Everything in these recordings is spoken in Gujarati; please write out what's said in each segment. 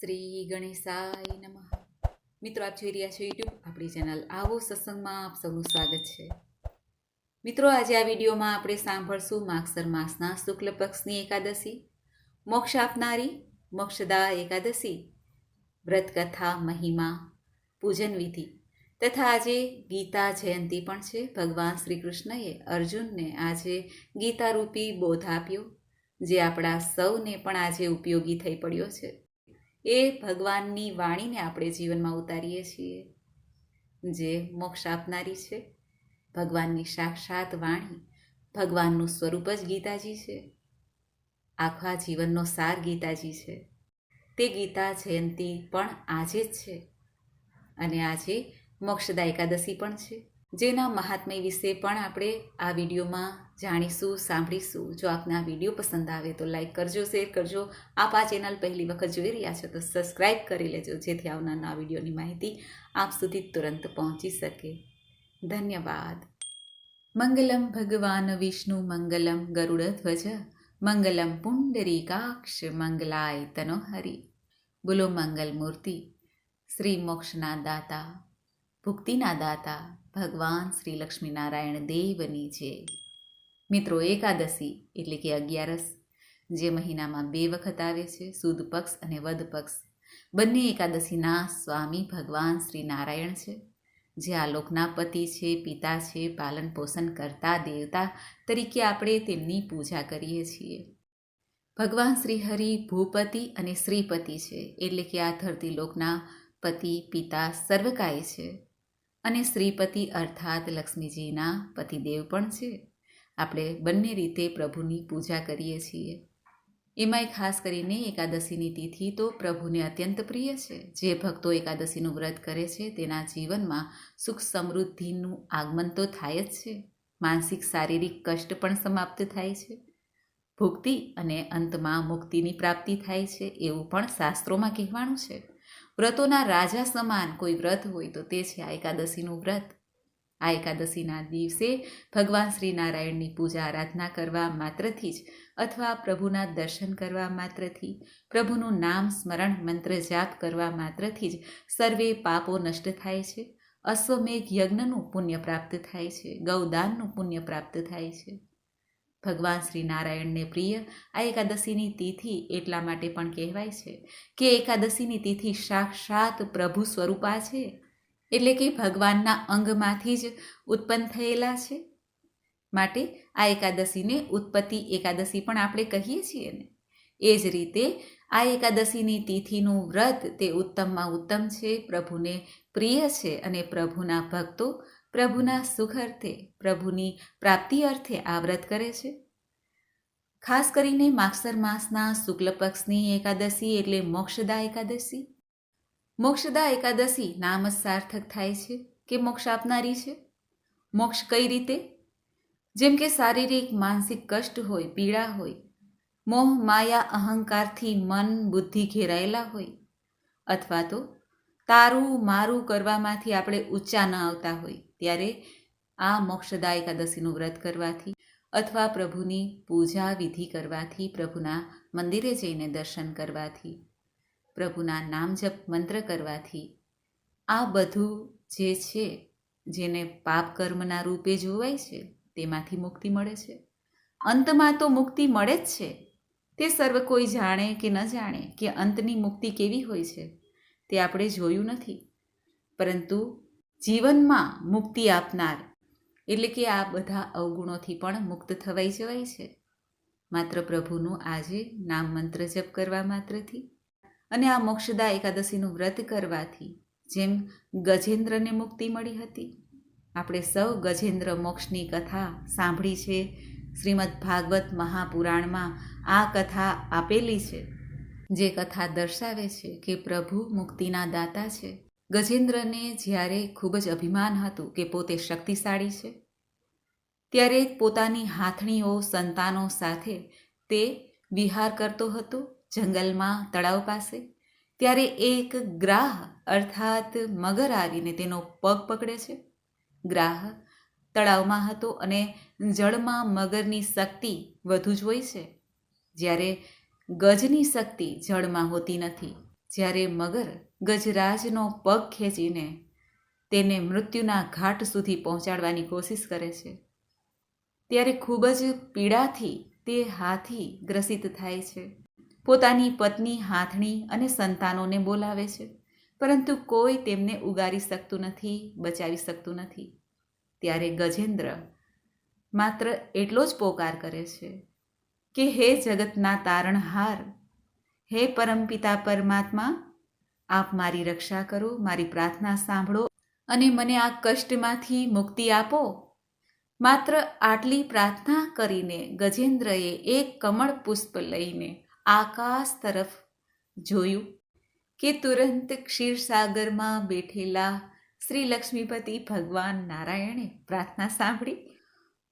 શ્રી ગણેશાય નમઃ. મિત્રો, આપ જોઈ રહ્યા છો યુટ્યુબ આપણી ચેનલ આવો સત્સંગમાં આપ સૌનું સ્વાગત છે. મિત્રો, આજે આ વિડીયોમાં આપણે સાંભળશું માગસર માસના શુક્લ પક્ષની એકાદશી, મોક્ષ આપનારી, મોક્ષદા એકાદશી, વ્રતકથા, મહિમા, પૂજન વિધિ તથા આજે ગીતા જયંતી પણ છે. ભગવાન શ્રી કૃષ્ણએ અર્જુનને આજે ગીતારૂપી બોધ આપ્યો, જે આપણા સૌને પણ આજે ઉપયોગી થઈ પડ્યો છે. એ ભગવાનની વાણીને આપણે જીવનમાં ઉતારીએ છીએ. જે મોક્ષ આપનારી છે, ભગવાનની સાક્ષાત વાણી, ભગવાનનું સ્વરૂપ જ ગીતાજી છે. આખા જીવનનો સાર ગીતાજી છે. તે ગીતા જયંતી પણ આજે જ છે અને આજે મોક્ષદા એકાદશી પણ છે. જેના મહાત્મય વિશે પણ આપણે આ વિડીયોમાં જાણીશું, સાંભળીશું. જો આપને આ વીડિયો પસંદ આવે તો લાઈક કરજો, શેર કરજો. આપ આ ચેનલ પહેલી વખત જોઈ રહ્યા છો તો સબસ્ક્રાઈબ કરી લેજો, જેથી આવનારના વિડીયોની માહિતી આપ સુધી તુરંત પહોંચી શકે. ધન્યવાદ. મંગલમ ભગવાન વિષ્ણુ, મંગલમ ગરુડધ્વજ મંગલમ પુંડરીકાક્ષ, મંગલાય તનો હરિ બોલો મંગલ મૂર્તિ, શ્રી મોક્ષના દાતા, ભુક્તિના દાતા, ભગવાન શ્રી લક્ષ્મીનારાયણ દેવની છે મિત્રો એકાદશી એટલે કે અગિયારસ, જે મહિનામાં બે વખત આવે છે, સુદ પક્ષ અને વધ પક્ષ. બંને એકાદશીના સ્વામી ભગવાન શ્રી નારાયણ છે, જે આ લોકના પતિ છે, પિતા છે, પાલન પોષણ કરતા દેવતા તરીકે આપણે તેમની પૂજા કરીએ છીએ. ભગવાન શ્રી હરિ ભૂપતિ અને શ્રીપતિ છે, એટલે કે આ ધરતી લોકના પતિ, પિતા સર્વકાય છે. અને શ્રીપતિ અર્થાત લક્ષ્મીજીના પતિદેવ પણ છે. આપણે બંને રીતે પ્રભુની પૂજા કરીએ છીએ. એમાંય ખાસ કરીને એકાદશીની તિથિ તો પ્રભુને અત્યંત પ્રિય છે. જે ભક્તો એકાદશીનું વ્રત કરે છે તેના જીવનમાં સુખ સમૃદ્ધિનું આગમન તો થાય જ છે. માનસિક શારીરિક કષ્ટ પણ સમાપ્ત થાય છે. ભુક્તિ અને અંતમાં મુક્તિની પ્રાપ્તિ થાય છે એવું પણ શાસ્ત્રોમાં કહેવાનું છે. વ્રતોના રાજા સમાન કોઈ વ્રત હોય તો તે છે આ એકાદશીનું વ્રત. આ એકાદશીના દિવસે ભગવાન શ્રી નારાયણની પૂજા આરાધના કરવા માત્રથી જ અથવા પ્રભુના દર્શન કરવા માત્રથી, પ્રભુનું નામ સ્મરણ મંત્ર જાપ કરવા માત્રથી જ સર્વે પાપો નષ્ટ થાય છે, અશ્વમેઘ યજ્ઞનું પુણ્ય પ્રાપ્ત થાય છે, ગૌદાનનું પુણ્ય પ્રાપ્ત થાય છે. ભગવાન શ્રી નારાયણને પ્રિય આ એકાદશીની તિથિ એટલા માટે પણ કહેવાય છે કે એકાદશીની તિથિ સાક્ષાત પ્રભુ સ્વરૂપા છે. એટલે કે ભગવાનના અંગમાંથી જ ઉત્પન્ન થયેલા છે. માટે આ એકાદશીને ઉત્પત્તિ એકાદશી પણ આપણે કહીએ છીએ ને. એ જ રીતે આ એકાદશીની તિથિનું વ્રત તે ઉત્તમમાં ઉત્તમ છે, પ્રભુને પ્રિય છે અને પ્રભુના ભક્તો પ્રભુના સુખ અર્થે, પ્રભુની પ્રાપ્તિ અર્થે આ વ્રત કરે છે. ખાસ કરીને માગસર માસના શુક્લ પક્ષની એકાદશી એટલે મોક્ષદા એકાદશી. મોક્ષદા એકાદશી નામ જ સાર્થક થાય છે કે મોક્ષ આપનારી છે? મોક્ષ કઈ રીતે? જેમ કે શારીરિક, માનસિક કષ્ટ હોય, પીડા હોય, મોહ, માયા, અહંકારથી મન, બુદ્ધિ ઘેરાયેલા હોય, અથવા તો તારું, મારું કરવામાંથી આપણે ઊંચા ન આવતા હોય, ત્યારે આ મોક્ષદા એકાદશીનું વ્રત કરવાથી અથવા પ્રભુની પૂજા વિધિ કરવાથી પ્રભુના મંદિરે જઈને દર્શન કરવાથી પ્રભુના નામ જપ મંત્ર કરવાથી આ બધું જે છે, જેને પાપ કર્મના રૂપે જોવાય છે, તેમાંથી મુક્તિ મળે છે. અંતમાં તો મુક્તિ મળે જ છે. તે સર્વ કોઈ જાણે કે ન જાણે કે અંતની મુક્તિ કેવી હોય છે, તે આપણે જોયું નથી. પરંતુ જીવનમાં મુક્તિ આપનાર, એટલે કે આ બધા અવગુણોથી પણ મુક્ત થવાઈ જવાય છે. માત્ર પ્રભુનું આજે નામ મંત્ર જપ કરવા માત્રથી. અને આ મોક્ષદા એકાદશીનું વ્રત કરવાથી જેમ ગજેન્દ્રને મુક્તિ મળી હતી. આપણે સૌ ગજેન્દ્ર મોક્ષની કથા સાંભળી છે. શ્રીમદ ભાગવત મહાપુરાણમાં આ કથા આપેલી છે, જે કથા દર્શાવે છે કે પ્રભુ મુક્તિના દાતા છે. ગજેન્દ્રને જ્યારે ખૂબ જ અભિમાન હતું કે પોતે શક્તિશાળી છે, ત્યારે પોતાની હાથણીઓ સંતાનો સાથે તે વિહાર કરતો હતો જંગલમાં તળાવ પાસે? ત્યારે એક ગ્રાહ અર્થાત મગર આવીને તેનો પગ પકડે છે. ગ્રાહ તળાવમાં હતો અને જળમાં મગરની શક્તિ વધુ જ હોય છે. જ્યારે ગજની શક્તિ જળમાં હોતી નથી, જ્યારે મગર ગજરાજનો પગ ખેંચીને તેને મૃત્યુના ઘાટ સુધી પહોંચાડવાની કોશિશ કરે છે. ત્યારે ખૂબ જ પીડાથી તે હાથી ગ્રસિત થાય છે. પોતાની પત્ની, હાથણી અને સંતાનોને બોલાવે છે. પરંતુ કોઈ તેમને ઉગારી શકતું નથી, બચાવી શકતું નથી. ત્યારે ગજેન્દ્ર માત્ર એટલો જ પોકાર કરે છે કે, હે જગતના તારણહાર, હે પરમપિતા પરમાત્મા, આપ મારી રક્ષા કરો, મારી પ્રાર્થના સાંભળો અને મને આ કષ્ટમાંથી મુક્તિ આપો. માત્ર આટલી પ્રાર્થના કરીને ગજેન્દ્રએ એક કમળ પુષ્પ લઈને આકાશ તરફ જોયું કે તુરંત ક્ષીરસાગરમાં બેઠેલા શ્રી લક્ષ્મીપતિ ભગવાન નારાયણે પ્રાર્થના સાંભળી.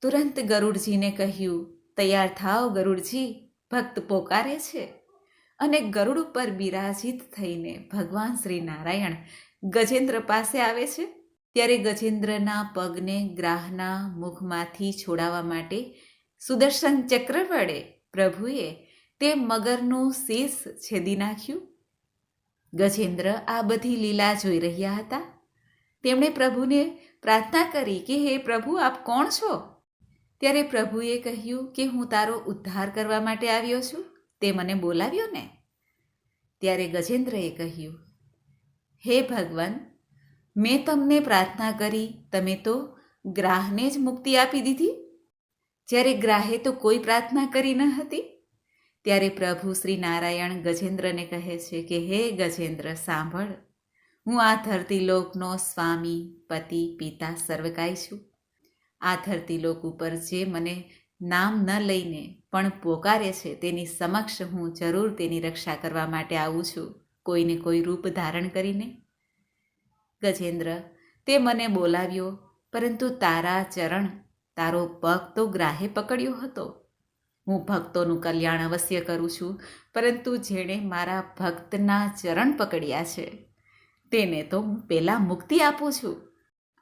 તુરંત ગરુડજીને કહ્યું, તૈયાર થાઓ ગરુડજી, ભક્ત પોકારે છે. અને ગરુડ ઉપર બિરાજિત થઈને ભગવાન શ્રી નારાયણ ગજેન્દ્ર પાસે આવે છે. ત્યારે ગજેન્દ્રના પગને ગ્રાહના મુખમાંથી છોડાવવા માટે સુદર્શન ચક્ર વડે પ્રભુએ તે મગરનું શીશ છેદી નાખ્યું. ગજેન્દ્ર આ બધી લીલા જોઈ રહ્યા હતા. તેમણે પ્રભુને પ્રાર્થના કરી કે, હે પ્રભુ, આપ કોણ છો? ત્યારે પ્રભુએ કહ્યું કે, હું તારો ઉદ્ધાર કરવા માટે આવ્યો છું. તે મને બોલાવ્યો ને. ત્યારે ગજેન્દ્રએ કહ્યું, હે ભગવાન, મેં તમને પ્રાર્થના કરી, તમે તો ગ્રાહને જ મુક્તિ આપી દીધી. જ્યારે ગ્રાહે તો કોઈ પ્રાર્થના કરી ન હતી. ત્યારે પ્રભુ શ્રી નારાયણ ગજેન્દ્રને કહે છે કે, હે ગજેન્દ્ર, સાંભળ. હું આ ધરતીલોકનો સ્વામી, પતિ, પિતા સર્વકાય છું. આ ધરતીલોક ઉપર જે મને નામ ન લઈને પણ પોકારે છે, તેની સમક્ષ હું જરૂર તેની રક્ષા કરવા માટે આવું છું. કોઈને કોઈ રૂપ ધારણ કરીને? ગજેન્દ્ર, તે મને બોલાવ્યો, પરંતુ તારા ચરણ, તારો પગ તો ગ્રાહે પકડ્યો હતો. હું ભક્તોનું કલ્યાણ અવશ્ય કરું છું, પરંતુ જેણે મારા ભક્તના ચરણ પકડ્યા છે, તેને તો હું પહેલાં મુક્તિ આપું છું.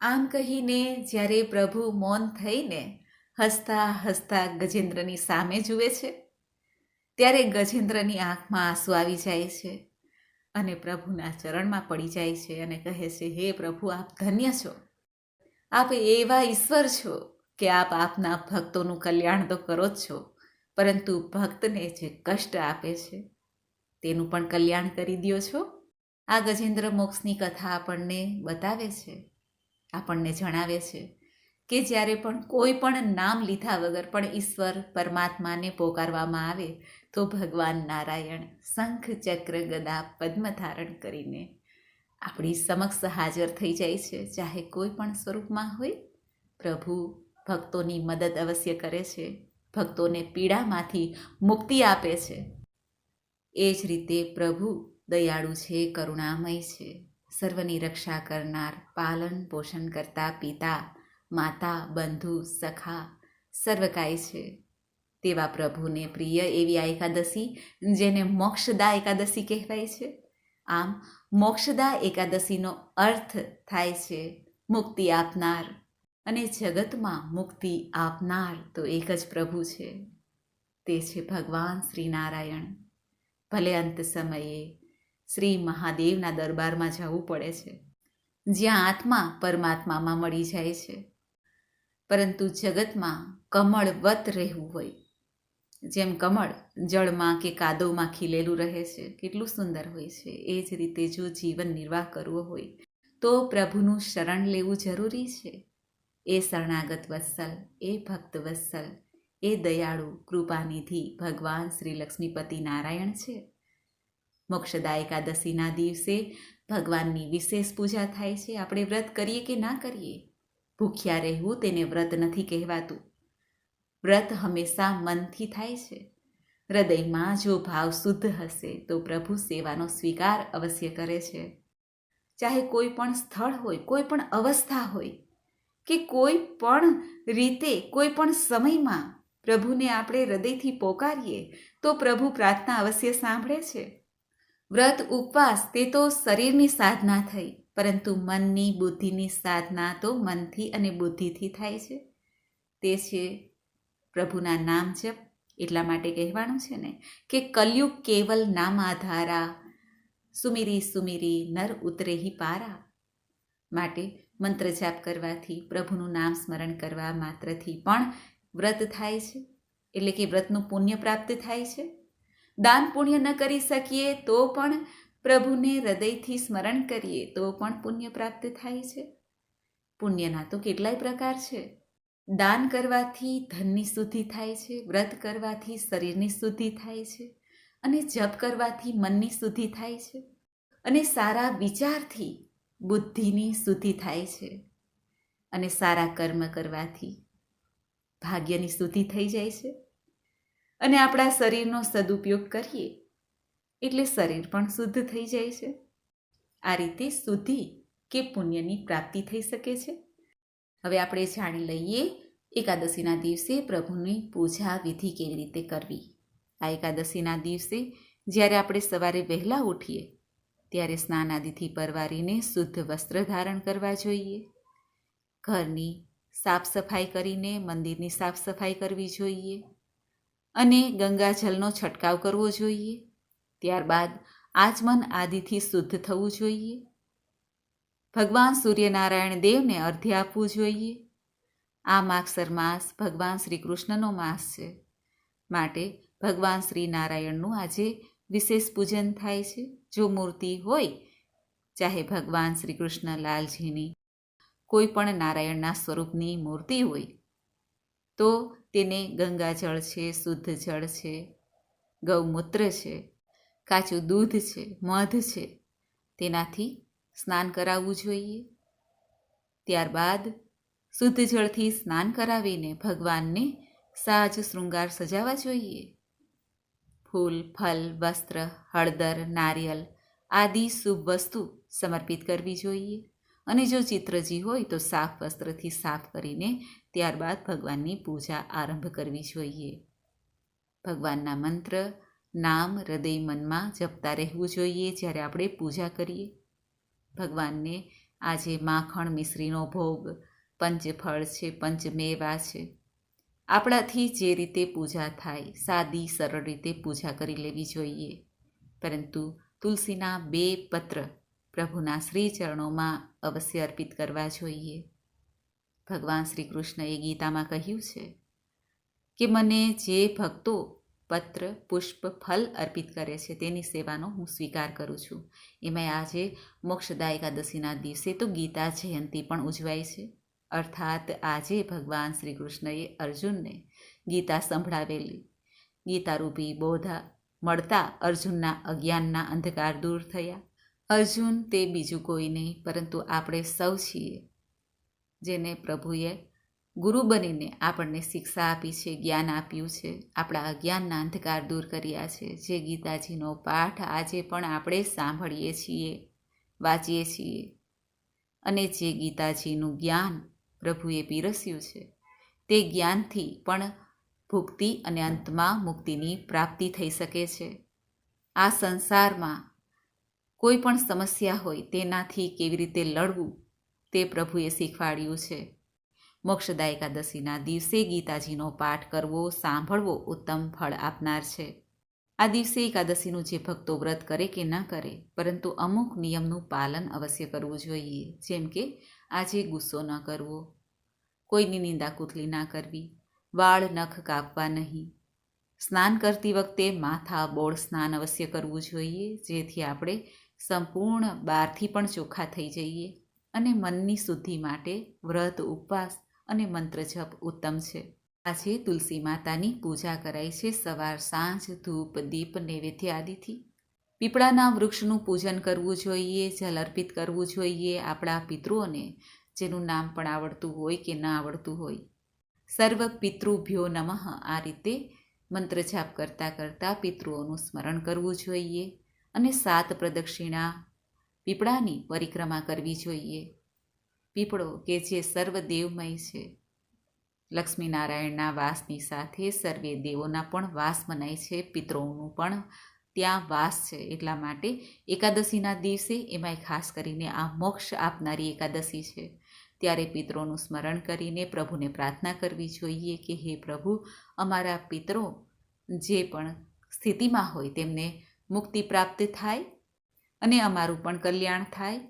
આમ કહીને જ્યારે પ્રભુ મૌન થઈને હસતા હસતા ગજેન્દ્રની સામે જુએ છે, ત્યારે ગજેન્દ્રની આંખમાં આંસુ આવી જાય છે અને પ્રભુના ચરણમાં પડી જાય છે અને કહે છે, હે પ્રભુ, આપ ધન્ય છો. આપ એવા ઈશ્વર છો કે આપ આપના ભક્તોનું કલ્યાણ તો કરો જ છો. પરંતુ ભક્તને જે કષ્ટ આપે છે, તેનું પણ કલ્યાણ કરી દો છો? આ ગજેન્દ્ર મોક્ષની કથા આપણને બતાવે છે, આપણને જણાવે છે કે જ્યારે પણ કોઈ પણ નામ લીધા વગર પણ ઈશ્વર પરમાત્માને પોકારવામાં આવે, તો ભગવાન નારાયણ શંખ ચક્ર ગદા પદ્મ ધારણ કરીને આપણી સમક્ષ હાજર થઈ જાય છે, ચાહે કોઈ પણ સ્વરૂપમાં હોય. પ્રભુ ભક્તોની મદદ અવશ્ય કરે છે. ભક્તોને પીડામાંથી મુક્તિ આપે છે. એ જ રીતે પ્રભુ દયાળુ છે, કરુણામય છે. સર્વની રક્ષા કરનાર, પાલન પોષણ કરતા પિતા, માતા, બંધુ, સખા, સર્વકાય છે. તેવા પ્રભુને પ્રિય એવી આ એકાદશી, જેને મોક્ષદા એકાદશી કહેવાય છે. આમ મોક્ષદા એકાદશીનો અર્થ થાય છે મુક્તિ આપનાર અને જગતમાં મુક્તિ આપનાર તો એક જ પ્રભુ છે. તે છે ભગવાન શ્રી નારાયણ ભલે અંત સમયે શ્રી મહાદેવના દરબારમાં જવું પડે છે, જ્યાં આત્મા પરમાત્મામાં મળી જાય છે. પરંતુ જગતમાં કમળવત રહેવું હોય, જેમ કમળ જળમાં કે કાદવમાં ખીલેલું રહે છે, કેટલું સુંદર હોય છે. એ જ રીતે જો જીવન નિર્વાહ કરવો હોય, તો પ્રભુનું શરણ લેવું જરૂરી છે. એ શરણાગત વત્સલ, એ ભક્ત વત્સલ, એ દયાળુ, કૃપાનિધિ, ભગવાન શ્રી લક્ષ્મીપતિ નારાયણ છે. મોક્ષદા એકાદશીના દિવસે ભગવાનની વિશેષ પૂજા થાય છે. આપણે વ્રત કરીએ કે ના કરીએ? ભૂખ્યા રહેવું તેને વ્રત નથી કહેવાતું. વ્રત હંમેશા મનથી થાય છે. હૃદયમાં જો ભાવ શુદ્ધ હશે તો પ્રભુ સેવાનો સ્વીકાર અવશ્ય કરે છે. ચાહે કોઈ પણ સ્થળ હોય, કોઈ પણ અવસ્થા હોય કે કોઈ પણ રીતે, કોઈ પણ સમયમાં પ્રભુને આપણે હૃદયથી પોકારીએ, તો પ્રભુ પ્રાર્થના અવશ્ય સાંભળે છે. વ્રત ઉપવાસ તે તો શરીરની સાધના થઈ, પરંતુ મનની બુદ્ધિની સાધના તો મનથી અને બુદ્ધિથી થાય છે. તે છે પ્રભુના નામ જપ. એટલા માટે કહેવાનું છે ને કે કલયુગ કેવલ નામ આધારા, સુમીરી સુમીરી નર ઉતરે પારા. માટે મંત્ર જાપ કરવાથી, પ્રભુનું નામ સ્મરણ કરવા માત્રથી પણ વ્રત થાય છે. એટલે કે વ્રતનું પુણ્ય પ્રાપ્ત થાય છે. દાન પુણ્ય ન કરી શકીએ તો પણ પ્રભુને હૃદયથી સ્મરણ કરીએ તો પણ પુણ્ય પ્રાપ્ત થાય છે. પુણ્યના તો કેટલાય પ્રકાર છે. દાન કરવાથી ધનની શુદ્ધિ થાય છે, વ્રત કરવાથી શરીરની શુદ્ધિ થાય છે, અને જપ કરવાથી મનની શુદ્ધિ થાય છે. અને સારા વિચારથી બુદ્ધિની શુદ્ધિ થાય છે અને સારા કર્મ કરવાથી ભાગ્યની શુદ્ધિ થઈ જાય છે. અને આપણા શરીરનો સદુપયોગ કરીએ એટલે શરીર પણ શુદ્ધ થઈ જાય છે. આ રીતે શુદ્ધિ કે પુણ્યની પ્રાપ્તિ થઈ શકે છે. હવે આપણે જાણી લઈએ એકાદશીના દિવસે પ્રભુની પૂજા વિધિ કેવી રીતે કરવી? આ એકાદશીના દિવસે જ્યારે આપણે સવારે વહેલા ઉઠીએ ત્યારે સ્નાન આદિથી પરવારીને શુદ્ધ વસ્ત્ર ધારણ કરવા જોઈએ. ઘરની સાફ સફાઈ કરીને મંદિરની સાફ સફાઈ કરવી જોઈએ અને ગંગાજલનો છંટકાવ કરવો જોઈએ. ત્યારબાદ આચમન આદિથી શુદ્ધ થવું જોઈએ. ભગવાન સૂર્યનારાયણ દેવને અર્ધ્ય આપવું જોઈએ. આ માગસર માસ ભગવાન શ્રી કૃષ્ણનો માસ છે. માટે ભગવાન શ્રી નારાયણનું આજે વિશેષ પૂજન થાય છે. જો મૂર્તિ હોય, ચાહે ભગવાન શ્રી કૃષ્ણ લાલજીની, કોઈ પણ નારાયણના સ્વરૂપની મૂર્તિ હોય, તો તેને ગંગાજળ છે, શુદ્ધ જળ છે, ગૌમૂત્ર છે, કાચું દૂધ છે, મધ છે, તેનાથી સ્નાન કરાવવું જોઈએ. ત્યારબાદ શુદ્ધ જળથી સ્નાન કરાવીને ભગવાનને સાજ શૃંગાર સજાવવા જોઈએ. ફૂલ, ફલ, વસ્ત્ર, હળદર, નારિયેલ આદિ શુભ વસ્તુ સમર્પિત કરવી જોઈએ. અને જો ચિત્રજી હોય તો સાફ વસ્ત્રથી સાફ કરીને ત્યારબાદ ભગવાનની પૂજા આરંભ કરવી જોઈએ. ભગવાનના મંત્ર, નામ, હૃદય મનમાં જપતા રહેવું જોઈએ જ્યારે આપણે પૂજા કરીએ. ભગવાનને આજે માખણ મિશ્રીનો ભોગ, પંચફળ છે, પંચમેવા છે આપણાથી જે રીતે પૂજા થાય, સાદી, સરળ રીતે પૂજા કરી લેવી જોઈએ. પરંતુ તુલસીના બે પત્ર પ્રભુના શ્રી ચરણોમાં અવશ્ય અર્પિત કરવા જોઈએ. ભગવાન શ્રી કૃષ્ણએ ગીતામાં કહ્યું છે કે, મને જે ભક્તો પત્ર, પુષ્પ, ફલ અર્પિત કરે છે, તેની સેવાનો હું સ્વીકાર કરું છું. એમાં આજે મોક્ષદા એકાદશીના દિવસે તો ગીતા જયંતી પણ ઉજવાય છે. અર્થાત આજે ભગવાન શ્રી કૃષ્ણએ અર્જુનને ગીતા સંભળાવેલી. ગીતારૂપી બોધા મળતા અર્જુનના અજ્ઞાનના અંધકાર દૂર થયા. અર્જુન તે બીજું કોઈ નહીં, પરંતુ આપણે સૌ છીએ, જેને પ્રભુએ ગુરુ બનીને આપણને શિક્ષા આપી છે, જ્ઞાન આપ્યું છે. આપણા અજ્ઞાનના અંધકાર દૂર કર્યા છે, જે ગીતાજીનો પાઠ આજે પણ આપણે સાંભળીએ છીએ, વાંચીએ છીએ. અને જે ગીતાજીનું જ્ઞાન પ્રભુએ પીરસ્યું છે. તે જ્ઞાનથી પણ ભુક્તિ અને અંતમાં મુક્તિની પ્રાપ્તિ થઈ શકે છે. આ સંસારમાં કોઈ પણ સમસ્યા હોય તેનાથી કેવી રીતે લડવું તે પ્રભુએ શીખવાડ્યું છે. મોક્ષદા એકાદશીના દિવસે ગીતાજીનો પાઠ કરવો, સાંભળવો ઉત્તમ ફળ આપનાર છે. આ દિવસે એકાદશીનું જે ભક્તો વ્રત કરે કે ન કરે, પરંતુ અમુક નિયમનું પાલન અવશ્ય કરવું જોઈએ, જેમ કે આજે ગુસ્સો ન કરવો. કોઈની નિંદા કુતલી ના કરવી. વાળ નખ કાપવા નહીં. સ્નાન કરતી વખતે માથા બોળ સ્નાન અવશ્ય કરવું જોઈએ, જેથી આપણે સંપૂર્ણ બહારથી પણ ચોખ્ખા થઈ જઈએ અને મનની શુદ્ધિ માટે વ્રત, ઉપવાસ અને મંત્ર જપ ઉત્તમ છે. આજે તુલસી માતાની પૂજા કરાય છે. સવાર સાંજ, ધૂપ, દીપ, નૈવેદ્ય આદિથી પીપળાના વૃક્ષનું પૂજન કરવું જોઈએ, જલ અર્પિત કરવું જોઈએ આપણા પિતૃઓને, જેનું નામ પણ આવડતું હોય કે ન આવડતું હોય. સર્વ પિતૃભ્યો નમઃ. આ રીતે મંત્ર જાપ કરતાં કરતાં પિતૃઓનું સ્મરણ કરવું જોઈએ અને સાત પ્રદક્ષિણા પીપળાની પરિક્રમા કરવી જોઈએ. પીપળો કે જે સર્વદેવમય છે. લક્ષ્મીનારાયણના વાસની સાથે સર્વે દેવોના પણ વાસ મનાય છે, પિતૃઓનું પણ ત્યાં વાસ છે એટલા માટે એકાદશીના દિવસે એમાંય ખાસ કરીને આ મોક્ષ આપનારી એકાદશી છે. ત્યારે પિત્રોનું સ્મરણ કરીને પ્રભુને પ્રાર્થના કરવી જોઈએ કે હે પ્રભુ, અમારા પિત્રો જે પણ સ્થિતિમાં હોય તેમને મુક્તિ પ્રાપ્ત થાય અને અમારું પણ કલ્યાણ થાય.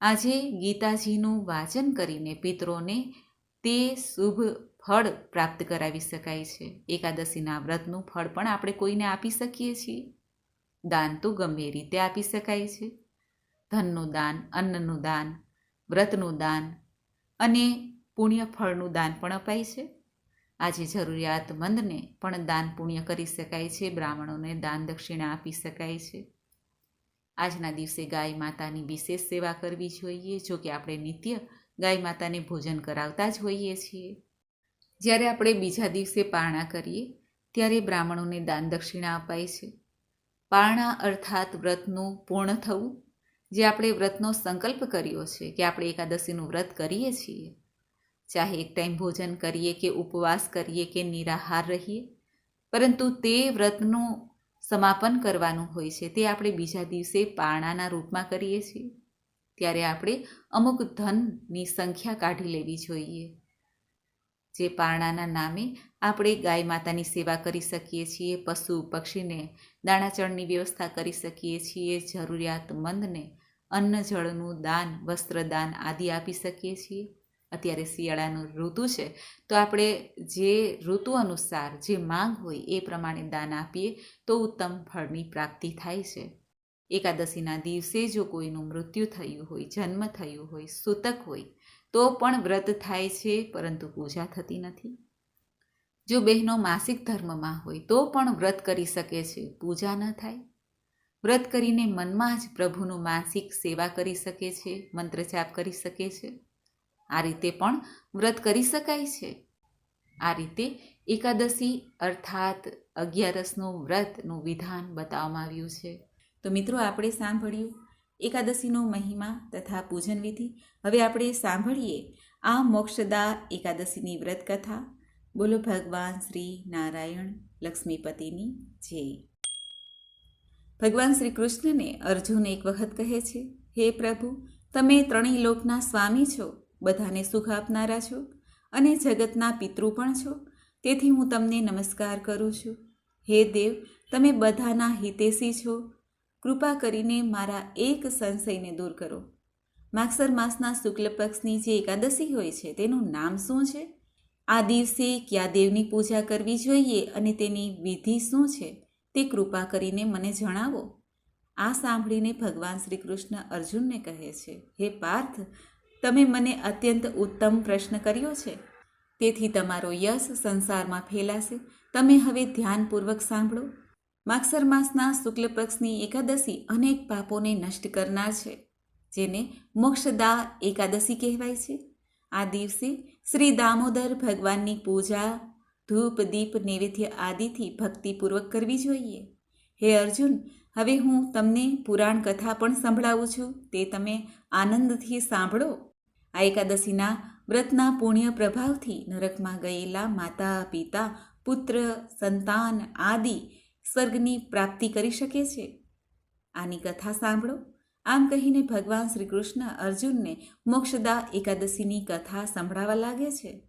આજે ગીતાજીનું વાચન કરીને પિત્રોને તે શુભ ફળ પ્રાપ્ત કરાવી શકાય છે. એકાદશીના વ્રતનું ફળ પણ આપણે કોઈને આપી શકીએ છીએ. દાન તો ગમે રીતે આપી શકાય છે. ધનનું દાન, અન્નનું દાન, વ્રતનું દાન અને પુણ્ય ફળનું દાન પણ અપાય છે. આજે જરૂરિયાતમંદને પણ દાન પુણ્ય કરી શકાય છે, બ્રાહ્મણોને દાન દક્ષિણા આપી શકાય છે. આજના દિવસે ગાય માતાની વિશેષ સેવા કરવી જોઈએ, જો કે આપણે નિત્ય ગાય માતાને ભોજન કરાવતા જ હોઈએ છીએ. જ્યારે આપણે બીજા દિવસે પારણા કરીએ, ત્યારે બ્રાહ્મણોને દાન દક્ષિણા અપાય છે. પારણા અર્થાત વ્રતનું પૂર્ણ થવું, જે આપણે વ્રતનો સંકલ્પ કર્યો છે કે આપણે એકાદશીનું વ્રત કરીએ છીએ. ચાહે એક ટાઈમ ભોજન કરીએ કે ઉપવાસ કરીએ કે નિરાહાર રહીએ, પરંતુ તે વ્રતનું સમાપન કરવાનું હોય છે. તે આપણે બીજા દિવસે પારણાના રૂપમાં કરીએ છીએ. ત્યારે આપણે અમુક ધનની સંખ્યા કાઢી લેવી જોઈએ. જે પારણાના નામે આપણે ગાય માતાની સેવા કરી શકીએ છીએ, પશુ પક્ષીને દાણાચળની વ્યવસ્થા કરી શકીએ છીએ, જરૂરિયાતમંદને અન્ન જળનું દાન, વસ્ત્રદાન આદિ આપી શકીએ છીએ. અત્યારે શિયાળાનું ઋતુ છે, તો આપણે જે ઋતુ અનુસાર જે માંગ હોય એ પ્રમાણે દાન આપીએ તો ઉત્તમ ફળની પ્રાપ્તિ થાય છે. એકાદશીના દિવસે જો કોઈનું મૃત્યુ થયું હોય, જન્મ થયું હોય, સૂતક હોય તો પણ વ્રત થાય છે, પરંતુ પૂજા થતી નથી. જો બહેનો માસિક ધર્મમાં હોય, તો પણ વ્રત કરી શકે છે, પૂજા ન થાય. વ્રત કરીને મનમાં જ પ્રભુનું માસિક સેવા કરી શકે છે, મંત્રજાપ કરી શકે છે. આ રીતે પણ વ્રત કરી શકાય છે. આ રીતે એકાદશી અર્થાત અગિયારસનું વ્રતનું વિધાન બતાવવામાં આવ્યું છે. તો મિત્રો, આપણે સાંભળ્યું એકાદશીનો મહિમા તથા પૂજન વિધિ. હવે આપણે સાંભળીએ આ મોક્ષદા એકાદશીની વ્રત કથા બોલો ભગવાન શ્રી નારાયણ લક્ષ્મીપતિની જય. ભગવાન શ્રી કૃષ્ણને અર્જુન એક વખત કહે છે, હે પ્રભુ, તમે ત્રણેય લોકના સ્વામી છો, બધાને સુખ આપનારા છો અને જગતના પિતૃ પણ છો. તેથી હું તમને નમસ્કાર કરું છું. હે દેવ, તમે બધાના હિતેશી છો કૃપા કરીને મારા એક સંશયને દૂર કરો. માગસર માસના શુક્લ પક્ષની જે એકાદશી હોય છે, તેનું નામ શું છે? આ દિવસે કયા દેવની પૂજા કરવી જોઈએ અને તેની વિધિ શું છે, તે કૃપા કરીને મને જણાવો. આ સાંભળીને ભગવાન શ્રી કૃષ્ણ અર્જુનને કહે છે, હે પાર્થ, તમે મને અત્યંત ઉત્તમ પ્રશ્ન કર્યો છે. તેથી તમારો યશ સંસારમાં ફેલાશે. તમે હવે ધ્યાનપૂર્વક સાંભળો. માગસર માસના શુક્લ પક્ષની એકાદશી અનેક પાપોને નષ્ટ કરનાર છે, જેને મોક્ષદા એકાદશી કહેવાય છે. આ દિવસે શ્રી દામોદર ભગવાનની પૂજા, ધૂપ, દીપ, નૈવેદ્ય આદિથી ભક્તિપૂર્વક કરવી જોઈએ. હે અર્જુન, હવે હું તમને પુરાણ કથા પણ સંભળાવું છું, તે તમે આનંદથી સાંભળો. આ એકાદશીના વ્રતના પુણ્ય પ્રભાવથી નરકમાં ગયેલા માતા, પિતા, પુત્ર, સંતાન આદિ સ્વર્ગની પ્રાપ્તિ કરી શકે છે? આની કથા સાંભળો. આમ કહીને ભગવાન શ્રી કૃષ્ણ અર્જુનને મોક્ષદા એકાદશીની કથા સંભળાવા લાગે છે.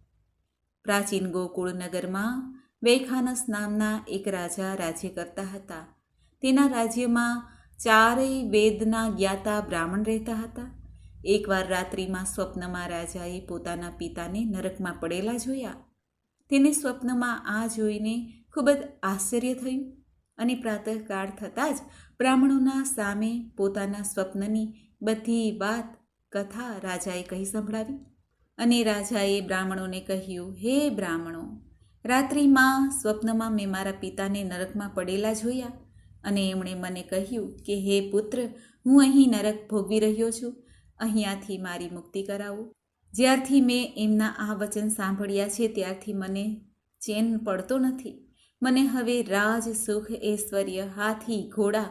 પ્રાચીન ગોકુળ નગરમાં વૈખાનસ નામના એક રાજા રાજ્ય કરતા હતા. તેના રાજ્યમાં ચારેય વેદના જ્ઞાતા બ્રાહ્મણ રહેતા હતા. એકવાર રાત્રિમાં સ્વપ્નમાં રાજાએ પોતાના પિતાને નરકમાં પડેલા જોયા. તેને સ્વપ્નમાં આ જોઈને ખૂબ જ આશ્ચર્ય થયું. અને પ્રાતઃકાળ થતાં જ બ્રાહ્મણોના સામે પોતાના સ્વપ્નની બધી વાત કથા રાજાએ કહી સંભળાવી. અને રાજાએ બ્રાહ્મણોને કહ્યું, હે બ્રાહ્મણો, રાત્રિમાં સ્વપ્નમાં મેં મારા પિતાને નરકમાં પડેલા જોયા અને એમણે મને કહ્યું કે, હે પુત્ર, હું અહીં નરક ભોગવી રહ્યો છું. અહીંયાથી મારી મુક્તિ કરાવો. જ્યારથી મેં એમના આ વચન સાંભળ્યા છે, ત્યારથી મને ચેન પડતો નથી. મને હવે રાજ સુખ ઐશ્વર્ય, હાથી, ઘોડા,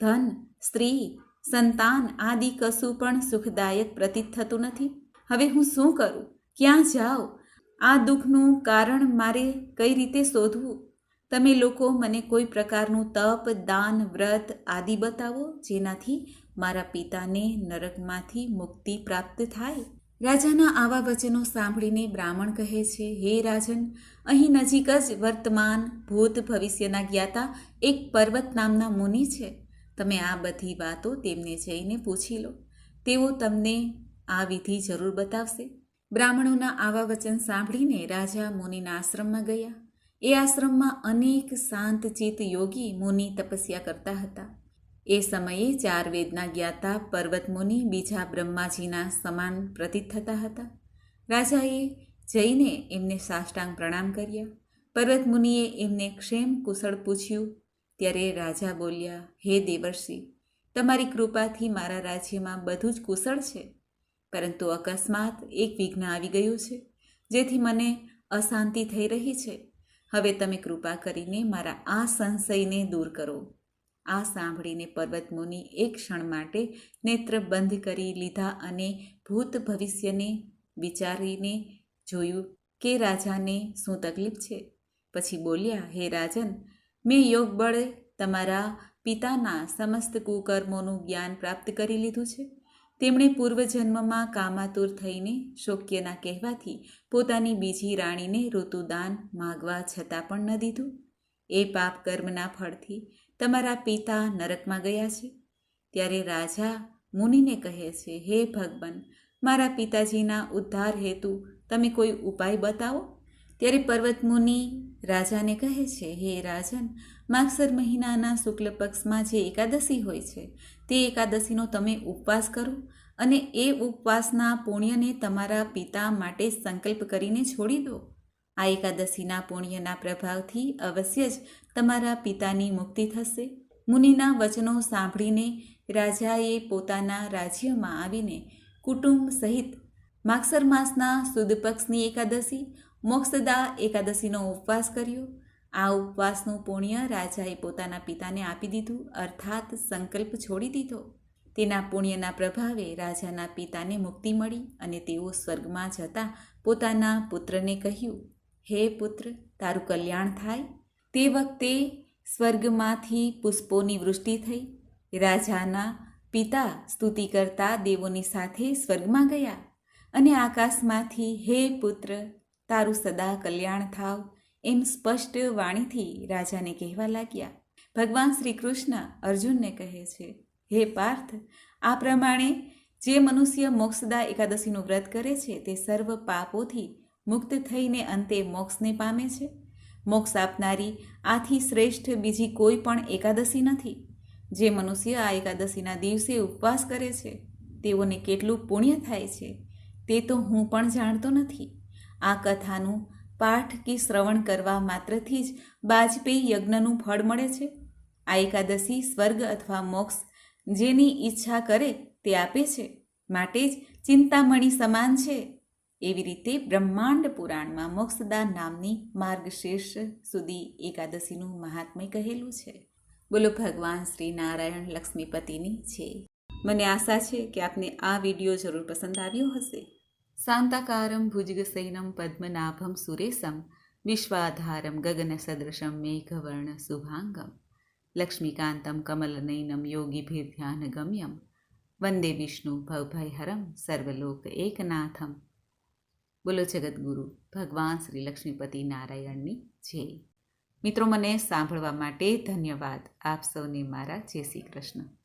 ધન, સ્ત્રી, સંતાન આદિ કશું પણ સુખદાયક પ્રતીત થતું નથી. હવે હું શું કરું? ક્યાં જાઉં? આ દુઃખનું કારણ મારે કઈ રીતે શોધવું? તમે લોકો મને કોઈ પ્રકારનું તપ, દાન, વ્રત આદિ બતાવો જેનાથી મારા પિતાને નરકમાંથી મુક્તિ પ્રાપ્ત થાય? રાજાના આવા વચનો સાંભળીને બ્રાહ્મણ કહે છે, હે રાજન, અહીં નજીક જ વર્તમાન ભૂત ભવિષ્યના જ્ઞાતા એક પર્વત નામના મુનિ છે. તમે આ બધી વાતો તેમને જઈને પૂછી લો. તેઓ તમને આ વિધિ જરૂર બતાવશે. બ્રાહ્મણોના આવા વચન સાંભળીને રાજા મુનિના આશ્રમમાં ગયા. એ આશ્રમમાં અનેક શાંતચિત યોગી મુનિ તપસ્યા કરતા હતા. એ સમયે ચાર વેદના જ્ઞાતા પર્વતમુનિ બીજા બ્રહ્માજીના સમાન પ્રતીત થતા હતા. રાજાએ જઈને એમને સાષ્ટાંગ પ્રણામ કર્યા. પર્વતમુનિએ એમને ક્ષેમ કુશળ પૂછ્યું. ત્યારે રાજા બોલ્યા, હે દેવર્ષિ, તમારી કૃપાથી મારા રાજ્યમાં બધું જ કુશળ છે. પરંતુ અકસ્માત એક વિઘ્ન આવી ગયું છે, જેથી મને અશાંતિ થઈ રહી છે. હવે તમે કૃપા કરીને મારા આ સંશયને દૂર કરો. આ સાંભળીને પર્વતમુનિ એક ક્ષણ માટે નેત્ર બંધ કરી લીધા અને ભૂત ભવિષ્યને વિચારીને જોયું કે રાજાને શું તકલીફ છે? પછી બોલ્યા, હે રાજન, મેં યોગ બળે તમારા પિતાના સમસ્ત કુકર્મોનું જ્ઞાન પ્રાપ્ત કરી લીધું છે. તેમણે પૂર્વજન્મમાં કામાતુર થઈને શોક્યના કહેવાથી પોતાની બીજી રાણીને ઋતુદાન માગવા છતાં પણ ન દીધું. એ પાપ કર્મના ફળથી તમારા પિતા નરકમાં ગયા છે? ત્યારે રાજા મુનિને કહે છે, હે ભગવાન, મારા પિતાજીના ઉદ્ધાર હેતુ તમે કોઈ ઉપાય બતાવો? ત્યારે પર્વત મુનિ રાજાને કહે છે, હે રાજન, માગસર મહિનાના શુક્લ પક્ષમાં જે એકાદશી હોય છે, તે એકાદશીનો તમે ઉપવાસ કરો અને એ ઉપવાસના પુણ્યને તમારા પિતા માટે સંકલ્પ કરીને છોડી દો. આ એકાદશીના પુણ્યના પ્રભાવથી અવશ્ય જ તમારા પિતાની મુક્તિ થશે. મુનિના વચનો સાંભળીને રાજાએ પોતાના રાજ્યમાં આવીને કુટુંબ સહિત માગસર માસના સુદ પક્ષની એકાદશી, મોક્ષદા એકાદશીનો ઉપવાસ કર્યો. આ ઉપવાસનું પુણ્ય રાજાએ પોતાના પિતાને આપી દીધું, અર્થાત સંકલ્પ છોડી દીધો. તેના પુણ્યના પ્રભાવે રાજાના પિતાને મુક્તિ મળી અને તેઓ સ્વર્ગમાં જતા પોતાના પુત્રને કહ્યું હે પુત્ર, તારું કલ્યાણ થાય. તે વખતે સ્વર્ગમાંથી પુષ્પોની વૃષ્ટિ થઈ. રાજાના પિતા સ્તુતિ કરતા દેવોની સાથે સ્વર્ગમાં ગયા અને આકાશમાંથી, હે પુત્ર, તારું સદા કલ્યાણ થાવ એમ સ્પષ્ટ વાણીથી રાજાને કહેવા લાગ્યા. ભગવાન શ્રી કૃષ્ણ અર્જુનને કહે છે, હે પાર્થ, આ પ્રમાણે જે મનુષ્ય મોક્ષદા એકાદશીનું વ્રત કરે છે તે સર્વ પાપોથી મુક્ત થઈને અંતે મોક્ષને પામે છે. મોક્ષ આપનારી આથી શ્રેષ્ઠ બીજી કોઈ પણ એકાદશી નથી. જે મનુષ્ય આ એકાદશીના દિવસે ઉપવાસ કરે છે, તેઓને કેટલું પુણ્ય થાય છે, તે તો હું પણ જાણતો નથી. આ કથાનું પાઠ કે શ્રવણ કરવા માત્રથી જ બાજપેયી યજ્ઞનું ફળ મળે છે. આ એકાદશી સ્વર્ગ અથવા મોક્ષ જેની ઈચ્છા કરે તે આપે છે. માટે જ ચિંતામણી સમાન છે. એવી રીતે બ્રહ્માંડ પુરાણમાં મોક્ષદા નામની માર્ગશીર્ષ સુધી એકાદશીનું મહાત્મય કહેલું છે. બોલો, ભગવાન શ્રી નારાયણ લક્ષ્મીપતિની છે. મને આશા છે કે આપને આ વીડિયો જરૂર પસંદ આવ્યો હશે. શાંતાકારમ ભુજગસૈનમ પદ્મનાભમ સુરેશમ વિશ્વાધારમ ગગનસદૃશમ મેઘવર્ણ શુભાંગમ લક્ષ્મીકાંતમ કમલનયનમ ગમ્યમ વંદે વિષ્ણુ ભવભયહરમ સર્વલોક એકનાથમ બોલો જગતગુરુ ભગવાન શ્રી લક્ષ્મીપતિ નારાયણની જય. મિત્રો, મને સાંભળવા માટે ધન્યવાદ. આપ સૌને મારા જય શ્રી કૃષ્ણ.